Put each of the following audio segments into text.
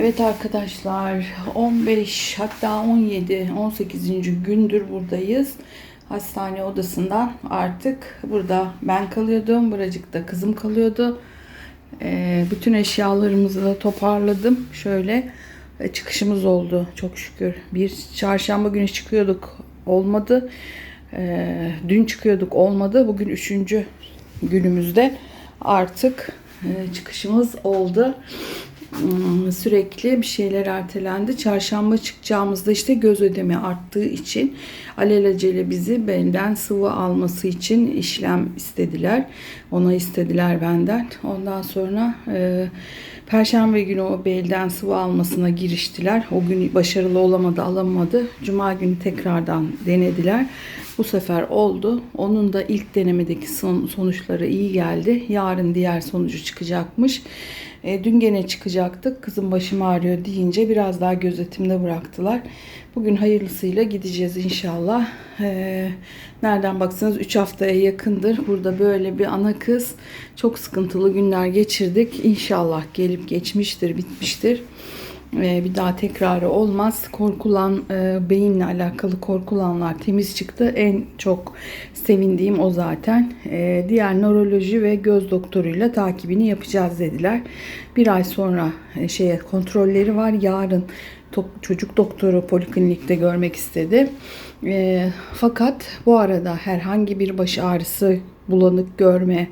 Evet arkadaşlar 15 hatta 17 18. gündür buradayız. Hastane odasından artık burada ben kalıyordum. Buracıkta kızım kalıyordu. Ee, bütün eşyalarımızı da toparladım. Şöyle e, çıkışımız oldu çok şükür. Bir çarşamba günü çıkıyorduk olmadı. Ee, dün çıkıyorduk olmadı. Bugün üçüncü günümüzde artık e, çıkışımız oldu. Hmm, sürekli bir şeyler ertelendi. Çarşamba çıkacağımızda işte göz ödemi arttığı için alelacele bizi benden sıvı alması için işlem istediler. Ona istediler benden. Ondan sonra e, Perşembe günü o belden sıvı almasına giriştiler. O gün başarılı olamadı, alamadı. Cuma günü tekrardan denediler. Bu sefer oldu. Onun da ilk denemedeki son, sonuçları iyi geldi. Yarın diğer sonucu çıkacakmış. E, dün gene çıkacaktık. Kızım başım ağrıyor deyince biraz daha gözetimde bıraktılar. Bugün hayırlısıyla gideceğiz inşallah. E, nereden baksanız 3 haftaya yakındır. Burada böyle bir ana kız çok sıkıntılı günler geçirdik. İnşallah gelip geçmiştir, bitmiştir. E, bir daha tekrarı olmaz. Korkulan e, beyinle alakalı korkulanlar temiz çıktı. En çok sevindiğim o zaten. E, diğer nöroloji ve göz doktoruyla takibini yapacağız dediler. Bir ay sonra e, şeye kontrolleri var. Yarın çocuk doktoru poliklinikte görmek istedi. E, fakat bu arada herhangi bir baş ağrısı, bulanık görme,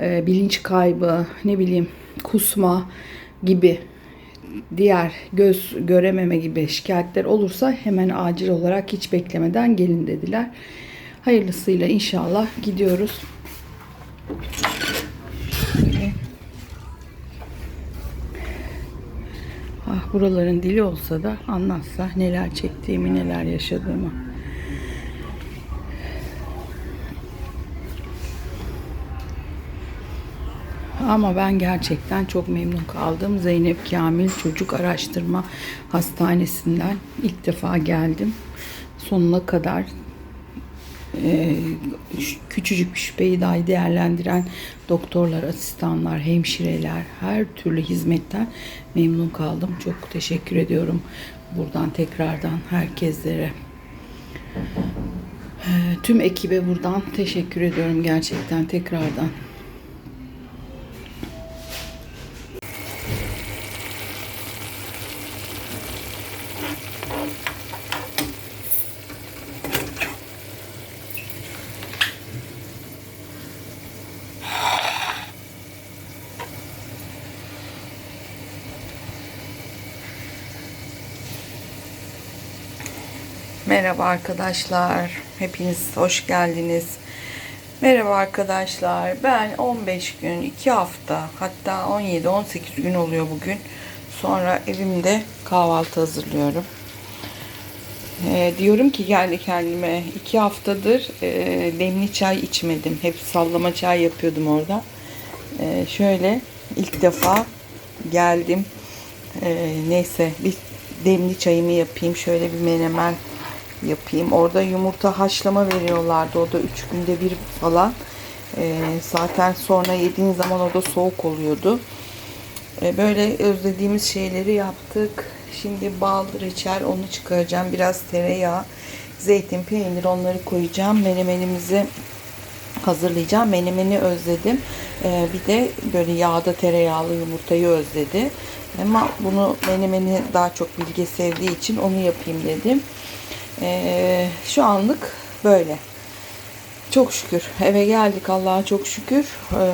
e, bilinç kaybı, ne bileyim kusma gibi diğer göz görememe gibi şikayetler olursa hemen acil olarak hiç beklemeden gelin dediler. Hayırlısıyla inşallah gidiyoruz. Ah buraların dili olsa da anlatsa neler çektiğimi, neler yaşadığımı. Ama ben gerçekten çok memnun kaldım. Zeynep Kamil Çocuk Araştırma Hastanesi'nden ilk defa geldim. Sonuna kadar e, küçücük bir şüpheyi dahi değerlendiren doktorlar, asistanlar, hemşireler, her türlü hizmetten memnun kaldım. Çok teşekkür ediyorum buradan tekrardan herkeslere. E, Tüm ekibe buradan teşekkür ediyorum gerçekten tekrardan. Merhaba arkadaşlar. Hepiniz hoş geldiniz. Merhaba arkadaşlar. Ben 15 gün, 2 hafta, hatta 17-18 gün oluyor bugün. Sonra evimde kahvaltı hazırlıyorum. Ee, diyorum ki geldi kendime 2 haftadır e, demli çay içmedim. Hep sallama çay yapıyordum orada. Ee, şöyle ilk defa geldim. Ee, neyse bir demli çayımı yapayım. Şöyle bir menemen yapayım. Orada yumurta haşlama veriyorlardı. O da 3 günde bir falan. Ee, zaten sonra yediğin zaman o da soğuk oluyordu. Ee, böyle özlediğimiz şeyleri yaptık. Şimdi bal, reçel onu çıkaracağım. Biraz tereyağı, zeytin, peynir onları koyacağım. Menemenimizi hazırlayacağım. Menemeni özledim. Ee, bir de böyle yağda tereyağlı yumurtayı özledi. Ama bunu menemeni daha çok bilge sevdiği için onu yapayım dedim. Ee, şu anlık böyle. Çok şükür eve geldik Allah'a çok şükür. Ee,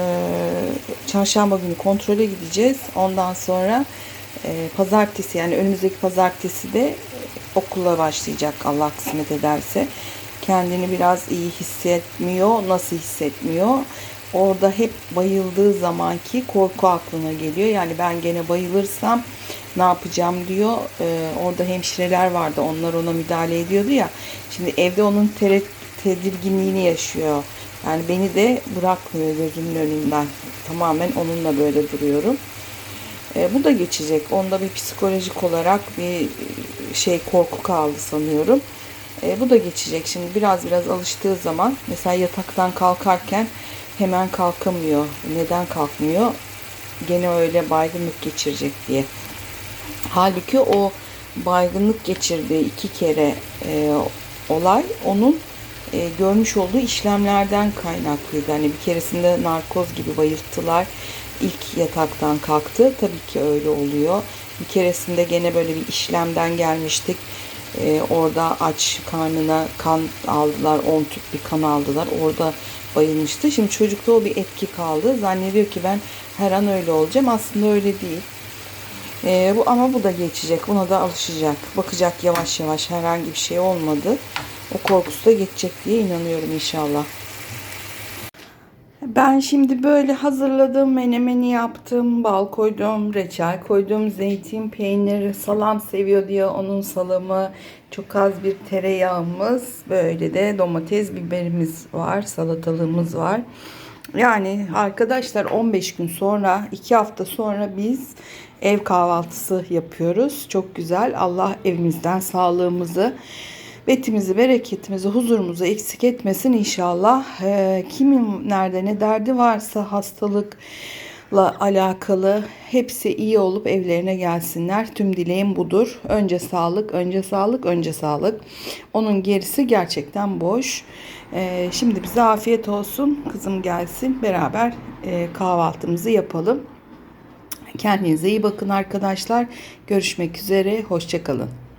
çarşamba günü kontrole gideceğiz. Ondan sonra e, pazartesi yani önümüzdeki pazartesi de okula başlayacak Allah kısmet ederse. Kendini biraz iyi hissetmiyor. Nasıl hissetmiyor? Orada hep bayıldığı zamanki korku aklına geliyor. Yani ben gene bayılırsam ne yapacağım diyor. Ee, orada hemşireler vardı. Onlar ona müdahale ediyordu ya. Şimdi evde onun tere- tedirginliğini yaşıyor. Yani beni de bırakmıyor gözümün önünden. Tamamen onunla böyle duruyorum. Ee, bu da geçecek. Onda bir psikolojik olarak bir şey korku kaldı sanıyorum. Ee, bu da geçecek. Şimdi biraz biraz alıştığı zaman mesela yataktan kalkarken hemen kalkamıyor. Neden kalkmıyor? Gene öyle baygınlık geçirecek diye. Halbuki o baygınlık geçirdiği iki kere e, olay onun e, görmüş olduğu işlemlerden kaynaklıydı. Hani bir keresinde narkoz gibi bayılttılar. İlk yataktan kalktı. Tabii ki öyle oluyor. Bir keresinde gene böyle bir işlemden gelmiştik. E, orada aç karnına kan aldılar. 10 tüp bir kan aldılar. Orada bayılmıştı. Şimdi çocukta o bir etki kaldı. Zannediyor ki ben her an öyle olacağım. Aslında öyle değil. Ee, bu ama bu da geçecek. Buna da alışacak. Bakacak yavaş yavaş herhangi bir şey olmadı. O korkusu da geçecek diye inanıyorum inşallah. Ben şimdi böyle hazırladım. Menemeni yaptım. Bal koydum, reçel koydum, zeytin, peynir, salam seviyor diye onun salamı, çok az bir tereyağımız, böyle de domates, biberimiz var, salatalığımız var. Yani arkadaşlar 15 gün sonra, 2 hafta sonra biz ev kahvaltısı yapıyoruz. Çok güzel. Allah evimizden sağlığımızı, betimizi, bereketimizi, huzurumuzu eksik etmesin inşallah. Ee, kimin nerede ne derdi varsa hastalıkla alakalı hepsi iyi olup evlerine gelsinler. Tüm dileğim budur. Önce sağlık, önce sağlık, önce sağlık. Onun gerisi gerçekten boş. Ee, şimdi bize afiyet olsun. Kızım gelsin beraber e, kahvaltımızı yapalım. Kendinize iyi bakın arkadaşlar. Görüşmek üzere. Hoşçakalın.